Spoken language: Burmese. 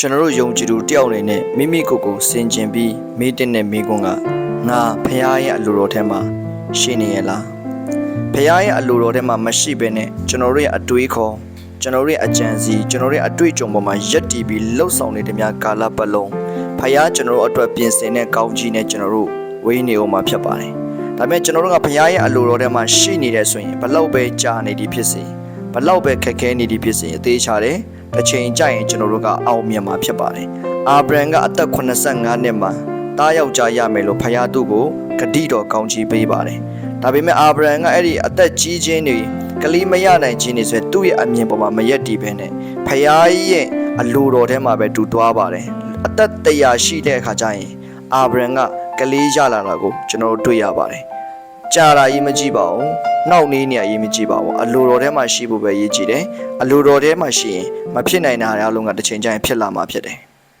ကျွန်တော်တို့ယုံကြည်သူတယောက်အနေနဲ့မိမိကိုယ်ကိုစင်ကျင်ပြီးမေးတဲ့နဲ့မိကွန်းကငါဖခင်ရဲ့အလိုတော်ထဲမှာရှိနေရလားဖခင်ရဲ့အလိုတော်ထဲမှာမရှိဘဲနဲ့ကျွန်တော်တို့ရဲ့အတွေးခေါ်ကျွန်တော်တို့ရဲ့အကြံစီကျွန်တော်တို့ရဲ့အတွေ့အကြုံပေါ်မှာယက်တည်ပြီးလှုပ်ဆောင်နေတဲ့များကာလပတ်လုံးဖခင်ကျွန်တော်တို့အတွက်ပြင်ဆင်တဲ့ကောင်းကြီးနဲ့ကျွန်တော်တို့ဝေးနေအောင်မှာဖြစ်ပါတယ်ဒါပေမဲ့ကျွန်တော်တို့ကဖခင်ရဲ့အလိုတော်ထဲမှာရှိနေတယ်ဆိုရင်ဘလောက်ပဲကြာနေသည်ဖြစ်စေ ဘလောက်ပဲခက်ခဲနေသည်ဖြစ်စေအသေးချတယ်တစ်ချိန်ကြာရင်ကျွန်တော်တို့ကအောင်မြင်မှာဖြစ်ပါတယ်အာဗြဟံကအသက်85နှစ်မှာတားယောက်ျားရမယ်လို့ဖခင်သူ့ကိုဂတိတော်ကောင်းချီးပေးပါတယ်ဒါပေမဲ့အာဗြဟံကအဲ့ဒီအသက်ကြီးခြင်းတွေကလေးမရနိုင်ခြင်းတွေဆိုရင်သူ့ရဲ့အမြင်ပေါ်မှာမရက်တည်ပဲနဲ့ဖခင်ရဲ့အလိုတော်ထဲမှာပဲတူသွားပါတယ်အသက်တရာရှိတဲ့အခါကျရင်အာဗြဟံကကလေးရလာတာကိုကျွန်တော်တို့တွေ့ရပါတယ်ကြာတာရေးမကြည့်ပါဘူး။ နောက်နေနေရရေးမကြည့်ပါဘူး။အလိုတော်ထဲမှာရှိဖို့ပဲရေးကြည့်တယ်။အလိုတော်ထဲမှာရှိရင်မဖြစ်နိုင်တာတွေအလုံးကတစ်ချိန်ကျရင်ဖြစ်လာမှာဖြစ်တယ်။